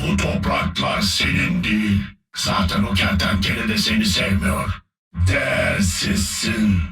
Bu topraklar senin değil. Zaten o kertenkele de seni sevmiyor. Değersizsin.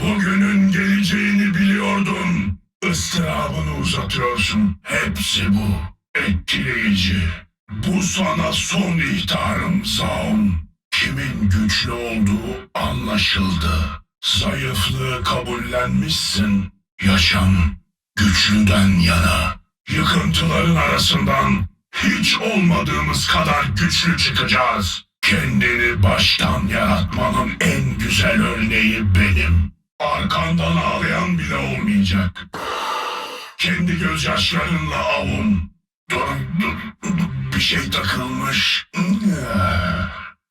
Bugünün geleceğini biliyordun. Istırabını uzatıyorsun. Hepsi bu. Etkileyici. Bu sana son ihtarım Zaun. Kimin güçlü olduğu anlaşıldı. Zayıflığı kabullenmişsin. Yaşam güçlüden yana. Yıkıntıların arasından hiç olmadığımız kadar güçlü çıkacağız. Kendini baştan yaratmanın en güzel örneği benim. Arkandan ağlayan bile olmayacak. Kendi gözyaşlarınla avun. Bir şey takılmış.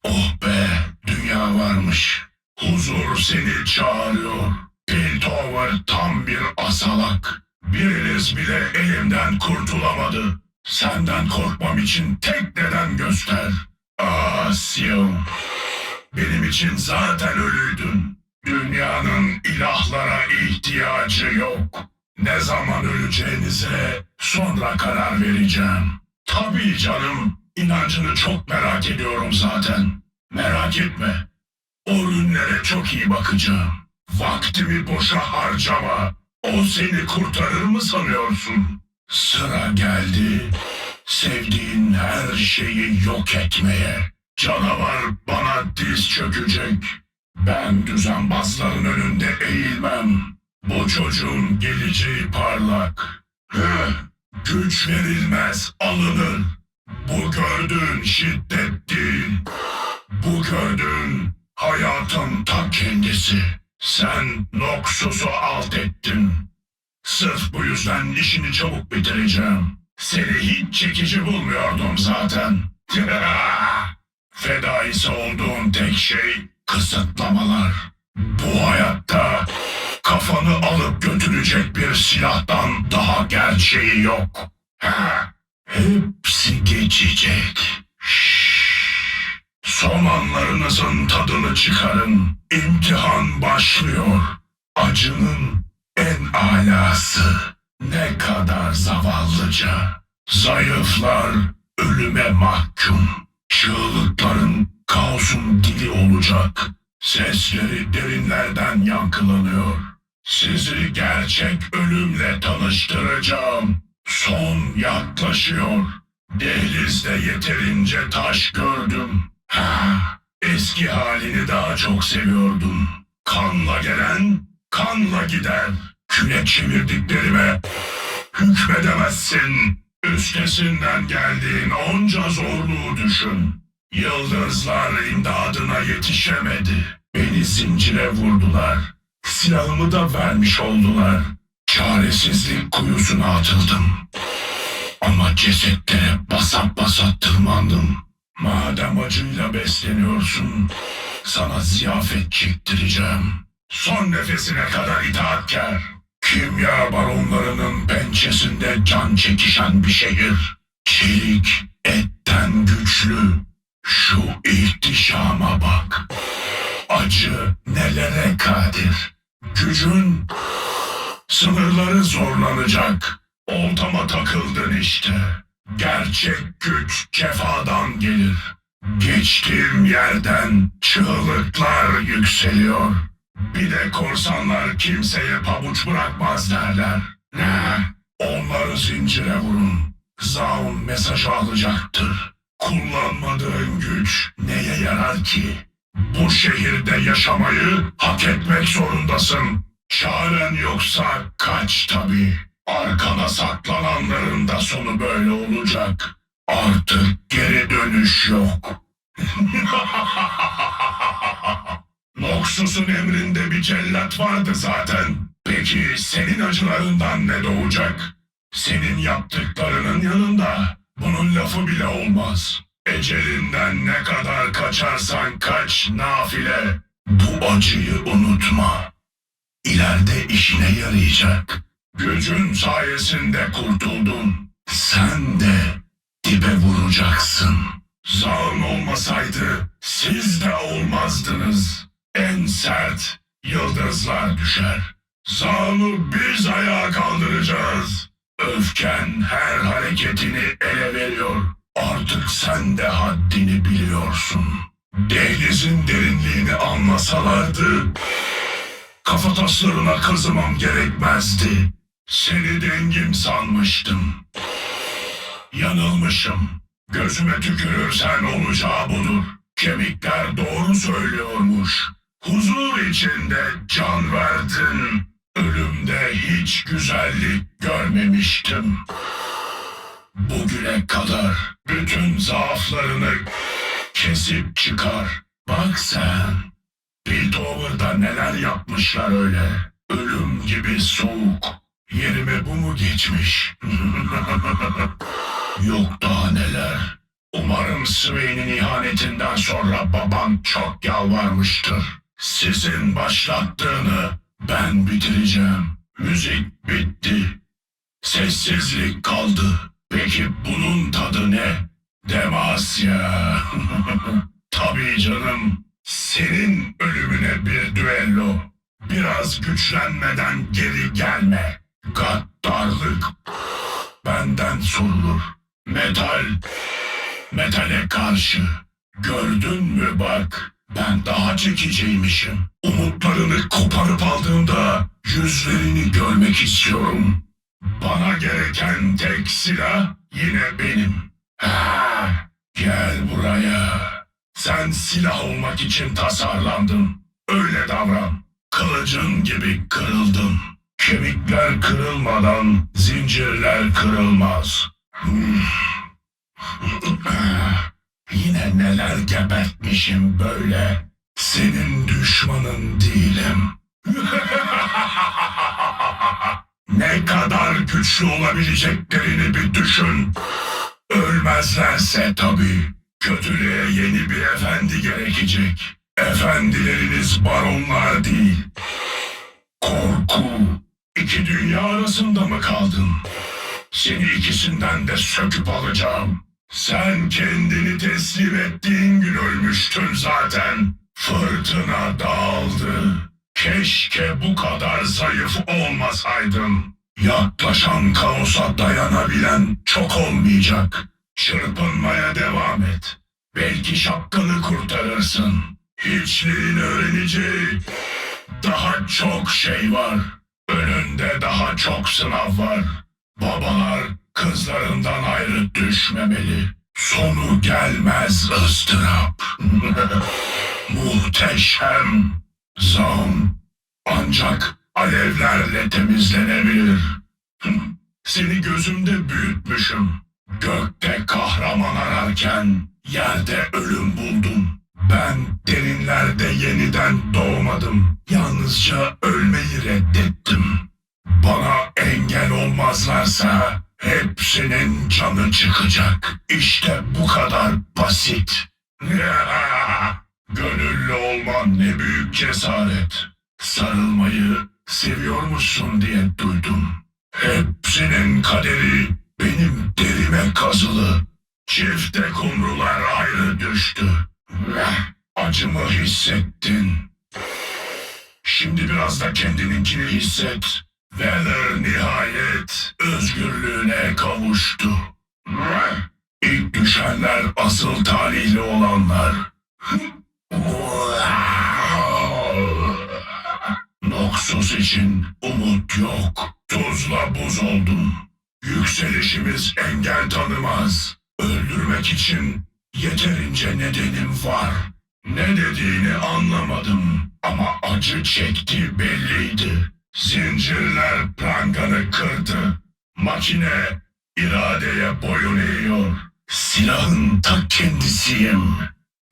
Oh be, dünya varmış. Huzur seni çağırıyor. Piltover tam bir asalak. Biriniz bile elimden kurtulamadı. Senden korkmam için tek neden göster. Sion. Benim için zaten ölüydün. Dünyanın ilahlara ihtiyacı yok. Ne zaman öleceğinize sonra karar vereceğim. Tabii canım. İnancını çok merak ediyorum zaten. Merak etme. O ürünlere çok iyi bakacağım. Vaktimi boşa harcama. O seni kurtarır mı sanıyorsun? Sıra geldi. Sevdiğin her şeyi yok etmeye. Canavar bana diz çökecek. Ben düzenbazların önünde eğilmem. Bu çocuğun geleceği parlak. Heh, güç verilmez, alınır. Bu gördüğün şiddet değil. Bu gördüğün hayatın ta kendisi. Sen Noxus'u alt ettin. Sırf bu yüzden işini çabuk bitireceğim. Seni hiç çekici bulmuyordum zaten. Fedaisi olduğum tek şey kısıtlamalar. Bu hayatta kafanı alıp götürecek bir silahtan daha gerçeği yok. Ha, hepsi geçecek. Şşş. Son anlarınızın tadını çıkarın. İmtihan başlıyor. Acının en alası. Ne kadar zavallıca. Zayıflar ölüme mahkum. Çığlıkların kaosun dili olacak. Sesleri derinlerden yankılanıyor. Sizi gerçek ölümle tanıştıracağım. Son yaklaşıyor. Dehlizde yeterince taş gördüm. Ha, eski halini daha çok seviyordum. Kanla gelen, kanla gider. Küle çevirdiklerime hükmedemezsin. Üstesinden geldiğin onca zorluğu düşün. Yıldızlar imdadına yetişemedi. Beni zincire vurdular. Silahımı da vermiş oldular. Çaresizlik kuyusuna atıldım. Ama cesetlere basa basa tırmandım. Madem acıyla besleniyorsun, sana ziyafet çektireceğim. Son nefesine kadar itaatkar. Kimya baronlarının pençesinde can çekişen bir şehir. Çelik etten güçlü. Şu ihtişama bak. Acı nelere kadir. Gücün sınırları zorlanacak. Oltama takıldın işte. Gerçek güç cefadan gelir. Geçtiğim yerden çığlıklar yükseliyor. Bir de korsanlar kimseye pabuç bırakmaz derler. Ne? Onları zincire vurun. Zaun mesajı alacaktır. Kullanmadığın güç neye yarar ki? Bu şehirde yaşamayı hak etmek zorundasın. Çaren yoksa kaç tabii. Arkana saklananların da sonu böyle olacak. Artık geri dönüş yok. Noxus'un emrinde bir cellat vardı zaten. Peki senin acılarından ne doğacak? Senin yaptıklarının yanında bunun lafı bile olmaz. Ecelinden ne kadar kaçarsan kaç nafile. Bu acıyı unutma. İleride işine yarayacak. Gücün sayesinde kurtuldun. Sen de dibe vuracaksın. Zalim olmasaydı siz de olmazdınız. En sert yıldızlar düşer. Zalim'i biz ayağa kaldıracağız. Öfken her hareketini ele veriyor. Artık Sen de haddini biliyorsun. Dehlizin derinliğini anlasalardı kafataslarına kazımam gerekmezdi. Seni dengim sanmıştım. Yanılmışım. Gözüme tükürürsen olacağı budur. Kemikler doğru söylüyormuş. Huzur içinde can verdin. Ölümde hiç güzellik görmemiştim. Bugüne kadar bütün zaaflarını kesip çıkar. Bak sen. Piltover'da neler yapmışlar öyle. Ölüm gibi soğuk. Yerime bu mu geçmiş? Yok daha neler. Umarım Swain'in ihanetinden sonra baban çok yalvarmıştır. Sizin başlattığını ben bitireceğim. Müzik bitti. Sessizlik kaldı. Peki bunun tadı ne? Demasya. Tabii canım. Senin ölümüne bir düello. Biraz güçlenmeden geri gelme. Gaddarlık benden sorulur. Metal, metale karşı. Gördün mü bak, ben daha çekiciymişim. Umutlarını koparıp aldığımda yüzlerini görmek istiyorum. Bana gereken tek silah yine benim. Ha, gel buraya. Sen silah olmak için tasarlandın. Öyle davran. Kılıcın gibi kırıldın. Kemikler kırılmadan zincirler kırılmaz. Hmm. Yine neler gebertmişim böyle. Senin düşmanın değilim. ne kadar güçlü olabileceklerini bir düşün. Ölmezlerse tabii. Kötülüğe yeni bir efendi gerekecek. Efendileriniz baronlar değil. Korku. İki dünya arasında mı kaldın? Seni ikisinden de söküp alacağım. Sen kendini teslim ettiğin gün ölmüştün zaten. Fırtına dağıldı. Keşke bu kadar zayıf olmasaydın. Yaklaşan kaosa dayanabilen çok olmayacak. Çırpınmaya devam et. Belki şapkanı kurtarırsın. Hiçliğin öğreneceği daha çok şey var. Önünde daha çok sınav var. Babalar kızlarından ayrı düşmemeli. Sonu gelmez ıstırap. Muhteşem. Zam. Ancak alevlerle temizlenebilir. Seni gözümde büyütmüşüm. Gökte kahraman ararken yerde ölüm buldum. Ben derinlerde yeniden doğmadım. Yalnızca ölmeyi reddettim. Bana engel olmazlarsa hepsinin canı çıkacak. İşte bu kadar basit. Gönüllü olman ne büyük cesaret. Sarılmayı seviyormuşsun diye duydum. Hepsinin kaderi benim derime kazılı. Çifte kumrular ayrı düştü. Acımı hissettin. Şimdi biraz da kendininkini hisset. Weather özgürlüğüne kavuştu. İlk düşenler asıl talihli olanlar. Noxus için umut yok. Tuzla buz oldum. Yükselişimiz engel tanımaz. Öldürmek için yeterince nedenim var. Ne dediğini anlamadım ama acı çekti belliydi. Zincirler pranganı kırdı. Makine iradeye boyun eğiyor. Silahın ta kendisiyim.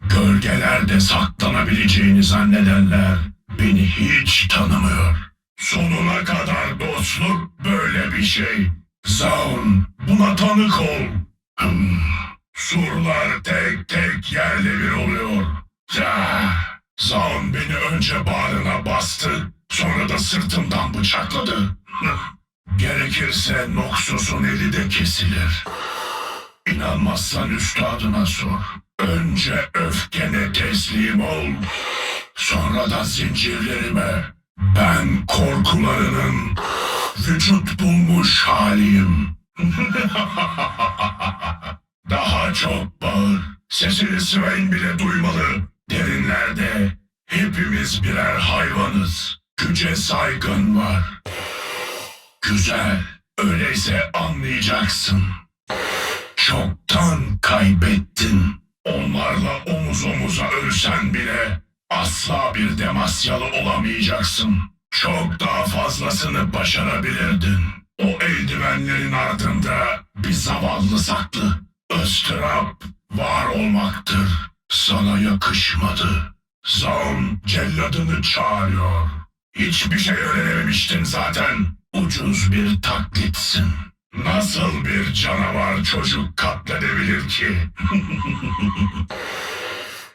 Gölgelerde saklanabileceğini zannedenler beni hiç tanımıyor. Sonuna kadar dostluk böyle bir şey. Zaun buna tanık ol. Hmm. Surlar tek tek yerle bir oluyor. Ya, Zaun beni önce bağrına bastı, sonra da sırtımdan bıçakladı. Gerekirse Noxus'un eli de kesilir. İnanmazsan üstadına sor. Önce öfkene teslim ol. Sonra da zincirlerime. Ben korkularının vücut bulmuş haliyim. Daha çok bağır. Sesini Swain bile duymalı. Derinlerde hepimiz birer hayvanız. Güce saygın var. Güzel. Öyleyse anlayacaksın. Çoktan kaybettin. Onlarla omuz omuza ölsen bile asla bir Demasyalı olamayacaksın. Çok daha fazlasını başarabilirdin. O eldivenlerin ardında bir zavallı saklı. ıstırap var olmaktır. Sana yakışmadı. Zaun celladını çağırıyor. Hiçbir şey öğrenememiştin zaten. Ucuz bir taklitsin. Nasıl bir canavar çocuk katledebilir ki?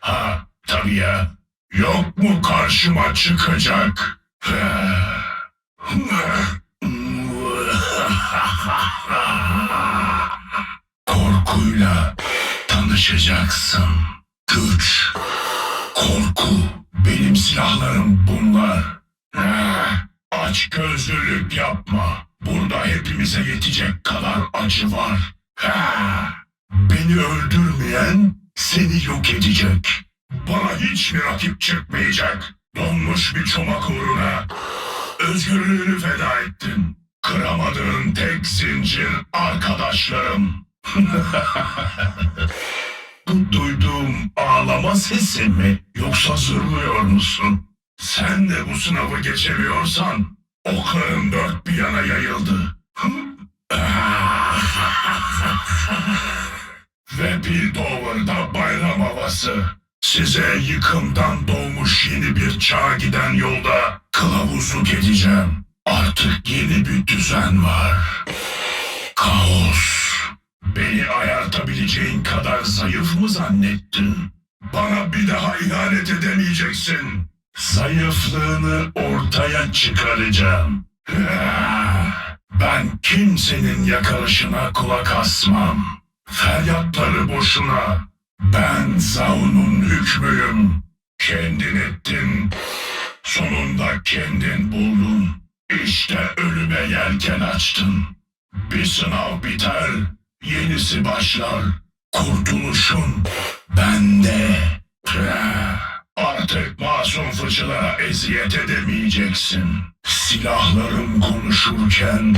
ha tabii ya. Yok mu karşıma çıkacak? Korkuyla tanışacaksın. Güç, korku, benim silahlarım bunlar. Aç gözlülük yapma. Burada hepimize yetecek kadar acı var. Ha! Beni öldürmeyen seni yok edecek. Bana hiç mi rakip çıkmayacak? Donmuş bir çomak uğruna. Özgürlüğünü feda ettin. Kıramadığın tek zincir arkadaşlarım. Bu duyduğum ağlama sesi mi yoksa zırlıyor musun? Sen de bu sınavı geçemiyorsan okların dört bir yana yayıldı. Ve Piltover'da bayram havası. Size yıkımdan doğmuş yeni bir çağa giden yolda kılavuzluk edeceğim. Artık yeni bir düzen var. Kaos. Beni ayartabileceğin kadar zayıf mı zannettin? Bana bir daha ihanet edemeyeceksin. Zayıflığını ortaya çıkaracağım. Ben kimsenin yakarışına kulak asmam. Feryatları boşuna. Ben Zaun'un hükmüyüm. Kendin ettin. Sonunda kendin buldun. İşte ölüme yelken açtın. Bir sınav biter, yenisi başlar. Kurtuluşun fıçılara eziyet edemeyeceksin. Silahlarım konuşurken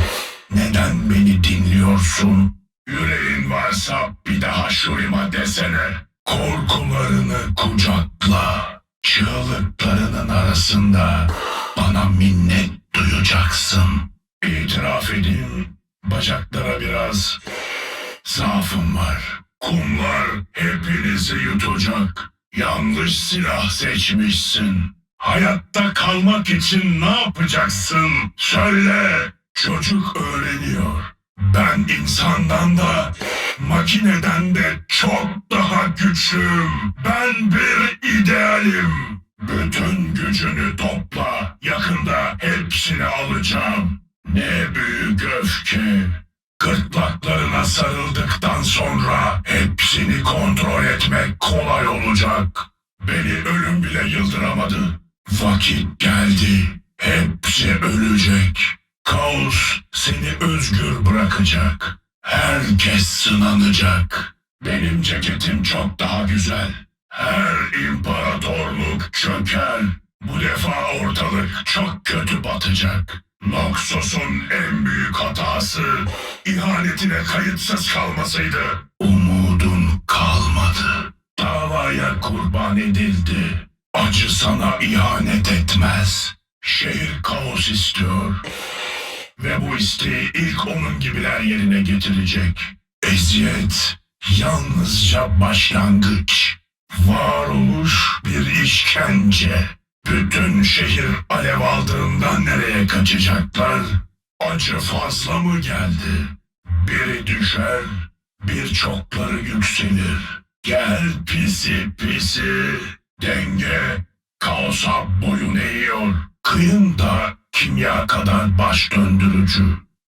neden beni dinliyorsun? Yüreğin varsa bir daha şurima desene. Korkularını kucakla. Çığlıklarının arasında bana minnet duyacaksın. İtiraf edeyim, bacaklara biraz zaafım var. Kumlar hepinizi yutacak. Yanlış silah seçmişsin. Hayatta kalmak için ne yapacaksın? Söyle. Çocuk öğreniyor. Ben insandan da makineden de çok daha güçlüyüm. Ben bir idealim. Bütün gücünü topla. Yakında hepsini alacağım. Ne büyük öfke. Gırtlaklarına sarıldıktan sonra hepsini kontrol etmek kolay olacak. Beni ölüm bile yıldıramadı. Vakit geldi. Hepsi ölecek. Kaos seni özgür bırakacak. Herkes sınanacak. Benim ceketim çok daha güzel. Her imparatorluk çöker. Bu defa ortalık çok kötü batacak. Noxos'un en büyük hatası ihanetine kayıtsız kalmasıydı. Umudun kalmadı. Davaya kurban edildi. Acı sana ihanet etmez. Şehir kaos istiyor. Ve bu isteği ilk onun gibiler yerine getirecek. Eziyet yalnızca başlangıç. Varoluş bir işkence. Bütün şehir alev aldığında nereye kaçacaklar? Acı fazla mı geldi? Biri düşer, birçokları yükselir. Gel pisi pisi. Denge kaosa boyun eğiyor. Kıyında kimya kadar baş döndürücü.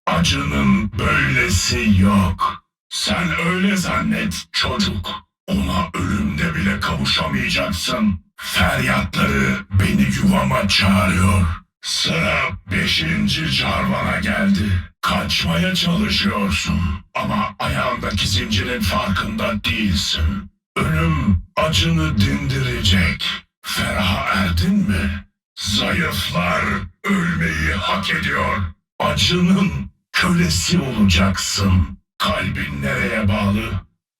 Acının böylesi yok. Sen öyle zannet çocuk. Ona ölümde bile kavuşamayacaksın. Feryatları beni yuvama çağırıyor. Sıra beşinci carvana geldi. Kaçmaya çalışıyorsun ama ayağındaki zincirin farkında değilsin. Ölüm acını dindirecek. Feraha erdin mi? Zayıflar ölmeyi hak ediyor. Acının kölesi olacaksın. Kalbin nereye bağlı?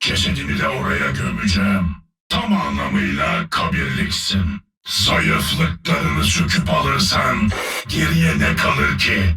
Cesedini de oraya gömeceğim. Tam anlamıyla kabirliksin. Zayıflıklarını söküp alırsan geriye ne kalır ki?